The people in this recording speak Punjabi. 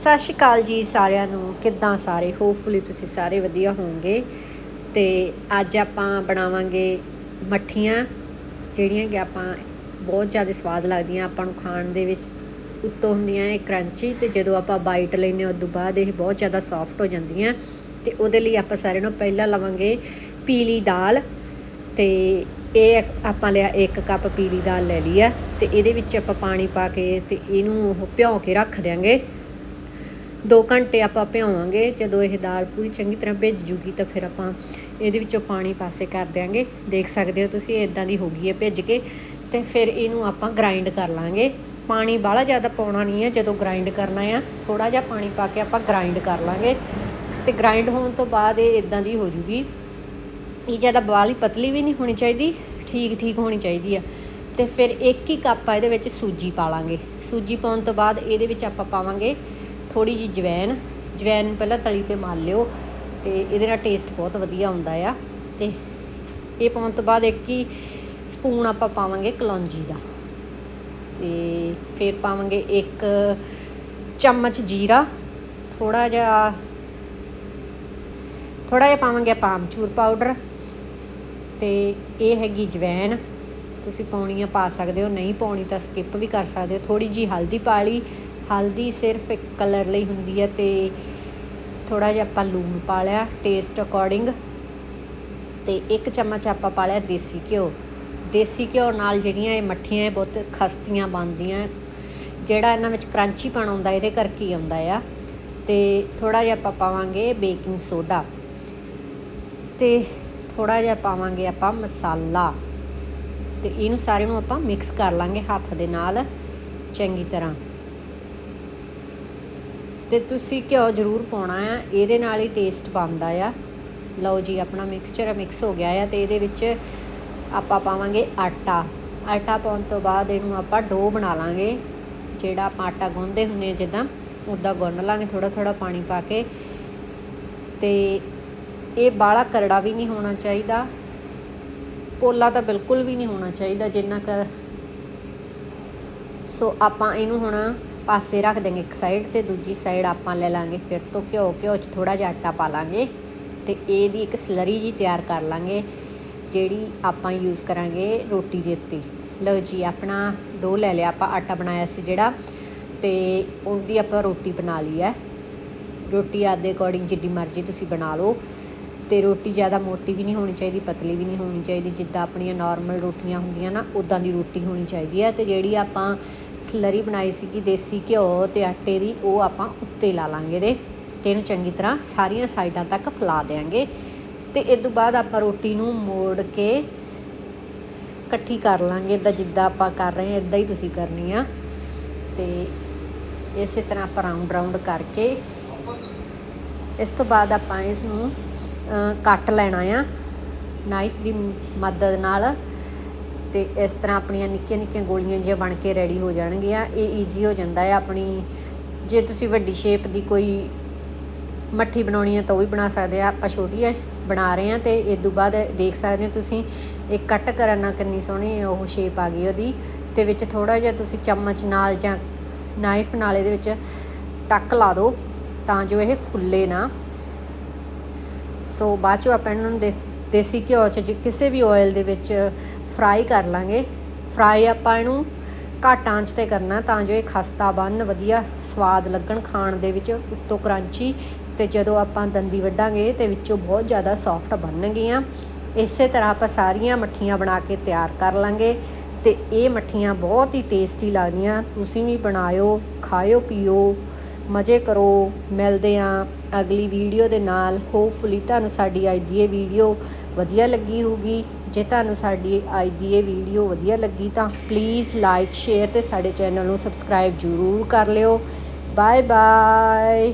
ਸਤਿ ਸ਼੍ਰੀ ਅਕਾਲ ਜੀ ਸਾਰਿਆਂ ਨੂੰ। ਕਿੱਦਾਂ ਸਾਰੇ? ਹੋਪਫੁਲੀ ਤੁਸੀਂ ਸਾਰੇ ਵਧੀਆ ਹੋਵੋਗੇ। ਤੇ ਅੱਜ ਆਪਾਂ ਬਣਾਵਾਂਗੇ ਮੱਠੀਆਂ, ਜਿਹੜੀਆਂ ਕਿ ਆਪਾਂ ਬਹੁਤ ਜ਼ਿਆਦਾ ਸਵਾਦ ਲੱਗਦੀਆਂ ਆਪਾਂ ਨੂੰ ਖਾਣ ਦੇ ਵਿੱਚ। ਉੱਤੋਂ ਹੁੰਦੀਆਂ ਇਹ ਕਰੰਚੀ ਤੇ ਜਦੋਂ ਆਪਾਂ ਬਾਈਟ ਲੈਨੇ ਉਸ ਤੋਂ ਬਾਅਦ ਇਹ ਬਹੁਤ ਜ਼ਿਆਦਾ ਸੌਫਟ ਹੋ ਜਾਂਦੀਆਂ। ਤੇ ਉਹਦੇ ਲਈ ਆਪਾਂ ਸਾਰਿਆਂ ਨੂੰ ਪਹਿਲਾਂ ਲਵਾਂਗੇ ਪੀਲੀ ਦਾਲ। ਤੇ ਇਹ ਆਪਾਂ ਲਿਆ 1 ਕੱਪ ਪੀਲੀ ਦਾਲ ਲੈ ਲਈ ਆ। ਤੇ ਇਹਦੇ ਵਿੱਚ ਆਪਾਂ ਪਾਣੀ ਪਾ ਕੇ ਤੇ ਇਹਨੂੰ ਉਹ ਭਿਉਂ ਕੇ ਰੱਖ ਦਿਆਂਗੇ। 2 ਘੰਟੇ ਆਪਾਂ ਭਿਓਵਾਂਗੇ ਜਦੋਂ ਇਹ ਦਾਲ ਪੂਰੀ ਚੰਗੀ ਤਰ੍ਹਾਂ ਭਿੱਜ ਜੂਗੀ ਤਾਂ ਫਿਰ ਆਪਾਂ ਇਹਦੇ ਵਿੱਚੋਂ ਪਾਣੀ ਪਾਸੇ ਕਰ ਦਿਆਂਗੇ। ਦੇਖ ਸਕਦੇ ਹੋ ਤੁਸੀਂ ਇਦਾਂ ਦੀ ਹੋ ਗਈ ਹੈ ਭਿੱਜ ਕੇ। ਤੇ ਫਿਰ ਇਹਨੂੰ ਆਪਾਂ ਗ੍ਰਾਈਂਡ ਕਰ ਲਾਂਗੇ। ਪਾਣੀ ਬਾਹਲਾ ਜ਼ਿਆਦਾ ਪਾਉਣਾ ਨਹੀਂ ਹੈ, ਜਦੋਂ ਗ੍ਰਾਈਂਡ ਕਰਨਾ ਆ ਥੋੜਾ ਜਿਹਾ ਪਾਣੀ ਪਾ ਕੇ ਆਪਾਂ ਗ੍ਰਾਈਂਡ ਕਰ ਲਾਂਗੇ। ਤੇ ਗ੍ਰਾਈਂਡ ਹੋਣ ਤੋਂ ਬਾਅਦ ਇਹ ਇਦਾਂ ਦੀ ਹੋ ਜੂਗੀ। ਇਹ ਜ਼ਿਆਦਾ ਬਾਲੀ ਪਤਲੀ ਵੀ ਨਹੀਂ ਹੋਣੀ ਚਾਹੀਦੀ, ਠੀਕ ਠੀਕ ਹੋਣੀ ਚਾਹੀਦੀ ਆ। ਤੇ ਫਿਰ ਇੱਕ ਹੀ ਕੱਪ ਆ ਇਹਦੇ ਵਿੱਚ ਸੂਜੀ ਪਾ ਲਾਂਗੇ। ਸੂਜੀ ਪਾਉਣ ਤੋਂ ਬਾਅਦ ਇਹਦੇ ਵਿੱਚ ਆਪਾਂ ਪਾਵਾਂਗੇ ਥੋੜੀ ਜੀ ਜਵੈਨ ਜਵੈਨ ਨੂੰ ਪਹਿਲਾਂ ਤਲੀ ਤੇ ਮਲ ਲਿਓ ਤੇ ਇਹਦੇ ਨਾਲ ਟੇਸਟ ਬਹੁਤ ਵਧੀਆ ਆਉਂਦਾ ਆ ਤੇ ਇਹ ਪਾਉਣ ਤੋਂ ਬਾਅਦ ਇੱਕ ਹੀ ਸਪੂਨ ਆਪਾਂ ਪਾਵਾਂਗੇ ਕਲੌਂਜੀ ਦਾ ਤੇ ਫਿਰ ਪਾਵਾਂਗੇ ਇੱਕ ਚਮਚ ਜੀਰਾ ਥੋੜਾ ਜਿਹਾ ਥੋੜਾ ਜਿਹਾ ਪਾਵਾਂਗੇ ਆਪਾਂ ਆਮਚੂਰ ਪਾਊਡਰ ਤੇ ਇਹ ਹੈਗੀ ਜਵੈਨ, ਤੁਸੀਂ ਪਾਉਣੀ ਆ ਪਾ ਸਕਦੇ ਹੋ, ਨਹੀਂ ਪਾਉਣੀ ਤਾਂ ਸਕਿਪ ਵੀ ਕਰ ਸਕਦੇ ਹੋ ਥੋੜੀ ਜੀ ਹਲਦੀ ਪਾ ਲਈ ਹਲਦੀ ਸਿਰਫ ਇੱਕ ਕਲਰ ਲਈ ਹੁੰਦੀ ਹੈ ਤੇ ਥੋੜਾ ਜਿਹਾ ਆਪਾਂ ਲੂਣ ਪਾ ਲਿਆ ਟੇਸਟ ਅਕੋਰਡਿੰਗ ਤੇ ਇੱਕ ਚਮਚ ਆਪਾਂ ਪਾ ਲਿਆ ਦੇਸੀ ਘਿਓ। ਦੇਸੀ ਘਿਓ ਨਾਲ ਜਿਹੜੀਆਂ ਇਹ ਮੱਠੀਆਂ, ਇਹ ਬਹੁਤ ਖਸਤੀਆਂ ਬਣਦੀਆਂ। ਜਿਹੜਾ ਇਹਨਾਂ ਵਿੱਚ ਕਰੰਚੀਪਣ ਆਉਂਦਾ, ਇਹਦੇ ਕਰਕੇ ਹੀ ਆਉਂਦਾ ਆ। ਤੇ ਥੋੜਾ ਜਿਹਾ ਆਪਾਂ ਪਾਵਾਂਗੇ ਬੇਕਿੰਗ ਸੋਡਾ। ਤੇ ਥੋੜਾ ਜਿਹਾ ਪਾਵਾਂਗੇ ਆਪਾਂ ਮਸਾਲਾ। ਤੇ ਇਹਨੂੰ ਸਾਰੇ ਨੂੰ ਆਪਾਂ ਮਿਕਸ ਕਰ ਲਾਂਗੇ ਹੱਥ ਦੇ ਨਾਲ, ਚੰਗੀ ਤਰ੍ਹਾਂ। ਤੇ ਤੁਸੀਂ ਘਿਓ ਜ਼ਰੂਰ ਪਾਉਣਾ ਆ, ਇਹਦੇ ਨਾਲ ਹੀ ਟੇਸਟ ਬਣਦਾ ਆ। ਲਓ ਜੀ, ਆਪਣਾ ਮਿਕਸਚਰ ਮਿਕਸ ਹੋ ਗਿਆ ਆ ਤੇ ਇਹਦੇ ਵਿੱਚ ਆਪਾਂ ਪਾਵਾਂਗੇ ਆਟਾ। ਆਟਾ ਪਾਉਣ ਤੋਂ ਬਾਅਦ ਇਹਨੂੰ ਆਪਾਂ ਡੋ ਬਣਾ ਲਾਂਗੇ, ਜਿਹੜਾ ਆਪਾਂ ਆਟਾ ਗੁੰਨਦੇ ਹੁੰਨੇ ਆ ਜਿੱਦਾਂ ਉਦਾਂ ਗੁੰਨ ਲਾਂਗੇ ਥੋੜਾ ਥੋੜਾ ਪਾਣੀ ਪਾ ਕੇ। ਤੇ ਇਹ ਬਾਲਾ ਕਰੜਾ ਵੀ ਨਹੀਂ ਹੋਣਾ ਚਾਹੀਦਾ। ਪੋਲਾ ਤਾਂ ਬਿਲਕੁਲ ਵੀ ਨਹੀਂ ਹੋਣਾ ਚਾਹੀਦਾ ਜਿੰਨਾ ਕਰ ਸੋ ਆਪਾਂ ਇਹਨੂੰ ਹੁਣ ਪਾਸੇ ਰੱਖ ਦੇਂਗੇ ਇੱਕ ਸਾਈਡ ਤੇ ਦੂਜੀ ਸਾਈਡ ਆਪਾਂ ਲੈ ਲਾਂਗੇ, ਫਿਰ ਤੋਂ ਘਿਓ ਘਿਓ ਚ ਥੋੜਾ ਜਿਹਾ ਆਟਾ ਪਾ ਲਾਂਗੇ ਤੇ ਇਹਦੀ ਇੱਕ ਸਲਰੀ ਜੀ ਤਿਆਰ ਕਰ ਲਾਂਗੇ, ਜਿਹੜੀ ਆਪਾਂ ਯੂਜ਼ ਕਰਾਂਗੇ ਰੋਟੀ ਦੇ ਉੱਤੇ। ਲਓ ਜੀ, ਆਪਣਾ ਡੋ ਲੈ ਲਿਆ, ਆਪਾਂ ਆਟਾ ਬਣਾਇਆ ਸੀ ਜਿਹੜਾ, ਤੇ ਉਹਦੀ ਆਪਾਂ ਰੋਟੀ ਬਣਾ ਲਈ ਹੈ। ਰੋਟੀ ਆਦੇ ਅਕੋਰਡਿੰਗ ਜਿੱਡੀ ਮਰਜ਼ੀ ਤੁਸੀਂ ਬਣਾ ਲਓ, ਤੇ ਰੋਟੀ ਜ਼ਿਆਦਾ ਮੋਟੀ ਵੀ ਨਹੀਂ ਹੋਣੀ ਚਾਹੀਦੀ, ਪਤਲੀ ਵੀ ਨਹੀਂ ਹੋਣੀ ਚਾਹੀਦੀ, ਜਿੱਦਾਂ ਆਪਣੀਆਂ ਨਾਰਮਲ ਰੋਟੀਆਂ ਹੁੰਦੀਆਂ ਨਾ ਉਦਾਂ ਦੀ ਰੋਟੀ ਹੋਣੀ ਚਾਹੀਦੀ ਹੈ, ਤੇ ਜਿਹੜੀ ਆਪਾਂ ਸਲਰੀ ਬਣਾਈ ਸੀਗੀ, ਦੇਸੀ ਘਿਓ ਤੇ ਆਟੇ ਦੀ, ਉਹ ਆਪਾਂ ਉੱਤੇ ਲਾ ਲਾਂਗੇ ਇਹਦੇ ਤੇ ਇਹਨੂੰ ਚੰਗੀ ਤਰ੍ਹਾਂ ਸਾਰੀਆਂ ਸਾਈਡਾਂ ਤੱਕ ਫੈਲਾ ਦੇਾਂਗੇ ਤੇ ਇਸ ਤੋਂ ਬਾਅਦ ਆਪਾਂ ਰੋਟੀ ਨੂੰ ਮੋੜ ਕੇ ਇਕੱਠੀ ਕਰ ਲਾਂਗੇ ਇਦਾਂ ਜਿੱਦਾਂ ਆਪਾਂ ਕਰ ਰਹੇ ਹਾਂ ਇਦਾਂ ਹੀ ਤੁਸੀਂ ਕਰਨੀ ਆ। ਤੇ ਇਸੇ ਤਰ੍ਹਾਂ ਆਪਾਂ ਰਾਉਂਡ ਰਾਉਂਡ ਕਰਕੇ ਇਸ ਤੋਂ ਬਾਅਦ ਆਪਾਂ ਇਸ ਨੂੰ ਕੱਟ ਲੈਣਾ ਆ। ਨਾਈਫ ਦੀ ਮਦਦ ਨਾਲ ਤੇ ਇਸ ਤਰ੍ਹਾਂ ਆਪਣੀਆਂ ਨਿੱਕੀਆਂ ਨਿੱਕੀਆਂ ਗੋਲੀਆਂ ਜਿਹੀਆਂ ਬਣ ਕੇ ਰੈਡੀ ਹੋ ਜਾਣਗੀਆਂ। ਇਹ ਈਜ਼ੀ ਹੋ ਜਾਂਦਾ ਹੈ, ਆਪਣੀ ਜੇ ਤੁਸੀਂ ਵੱਡੀ ਸ਼ੇਪ ਦੀ ਕੋਈ ਮੱਠੀ ਬਣਾਉਣੀ ਹੈ ਤਾਂ ਉਹ ਵੀ ਬਣਾ ਸਕਦੇ ਆ। ਆਪਾਂ ਛੋਟੀਆਂ ਬਣਾ ਰਹੇ ਹਾਂ ਤੇ ਇਸ ਤੋਂ ਬਾਅਦ ਦੇਖ ਸਕਦੇ ਹੋ ਤੁਸੀਂ, ਇਹ ਕੱਟ ਕਰਨ ਨਾਲ ਕਿੰਨੀ ਸੋਹਣੀ ਉਹ ਸ਼ੇਪ ਆ ਗਈ ਉਹਦੀ। ਤੇ ਵਿੱਚ ਥੋੜਾ ਜਿਹਾ ਤੁਸੀਂ ਚਮਚ ਨਾਲ ਜਾਂ ਨਾਈਫ ਨਾਲ ਇਹਦੇ ਵਿੱਚ ਟੱਕ ਲਾ ਦਿਓ ਤਾਂ ਜੋ ਇਹ ਫੁੱਲੇ ਨਾ। ਸੋ ਬਾਅਦ ਚੋਂ ਆਪਾਂ ਇਹਨਾਂ ਨੂੰ ਦੇਸੀ ਘਿਓ ਚ ਕਿਸੇ ਵੀ ਆਇਲ ਦੇ ਵਿੱਚ ਫਰਾਈ ਕਰ ਲਾਂਗੇ। ਫਰਾਈ ਆਪਾਂ ਇਹਨੂੰ ਘੱਟ ਆਂਚ ਤੇ ਕਰਨਾ ਤਾਂ ਜੋ ਇਹ ਖਸਤਾ ਬਣ, ਵਧੀਆ ਸਵਾਦ ਲੱਗਣ ਖਾਣ ਦੇ ਵਿੱਚ, ਉੱਤੋਂ ਕਰੰਚੀ ਤੇ ਜਦੋਂ ਆਪਾਂ ਦੰਦੀ ਵੱਢਾਂਗੇ ਤੇ ਵਿੱਚੋਂ ਬਹੁਤ ਜ਼ਿਆਦਾ ਸੌਫਟ ਬਣਨਗੀਆਂ। ਇਸੇ ਤਰ੍ਹਾਂ ਆਪਾਂ ਸਾਰੀਆਂ ਮੱਠੀਆਂ ਬਣਾ ਕੇ ਤਿਆਰ ਕਰ ਲਾਂਗੇ ਤੇ ਇਹ ਮੱਠੀਆਂ ਬਹੁਤ ਹੀ ਟੇਸਟੀ ਲੱਗਦੀਆਂ। ਤੁਸੀਂ ਵੀ ਬਣਾਇਓ, ਖਾਇਓ, ਪੀਓ, ਮਜ਼ੇ ਕਰੋ। ਮਿਲਦੇ ਆਂ ਅਗਲੀ ਵੀਡੀਓ ਦੇ ਨਾਲ। ਹੋਪਫੁਲੀ ਤੁਹਾਨੂੰ ਸਾਡੀ ਅੱਜ ਦੀ ਇਹ ਵੀਡੀਓ ਵਧੀਆ ਲੱਗੀ ਹੋਊਗੀ। ਜੇ ਤੁਹਾਨੂੰ ਸਾਡੀ ਅੱਜ ਦੀ ਇਹ ਵੀਡੀਓ ਵਧੀਆ ਲੱਗੀ ਤਾਂ ਪਲੀਜ਼ ਲਾਈਕ ਸ਼ੇਅਰ ਤੇ ਸਾਡੇ ਚੈਨਲ ਨੂੰ ਸਬਸਕ੍ਰਾਈਬ ਜ਼ਰੂਰ ਕਰ ਲਿਓ। Bye bye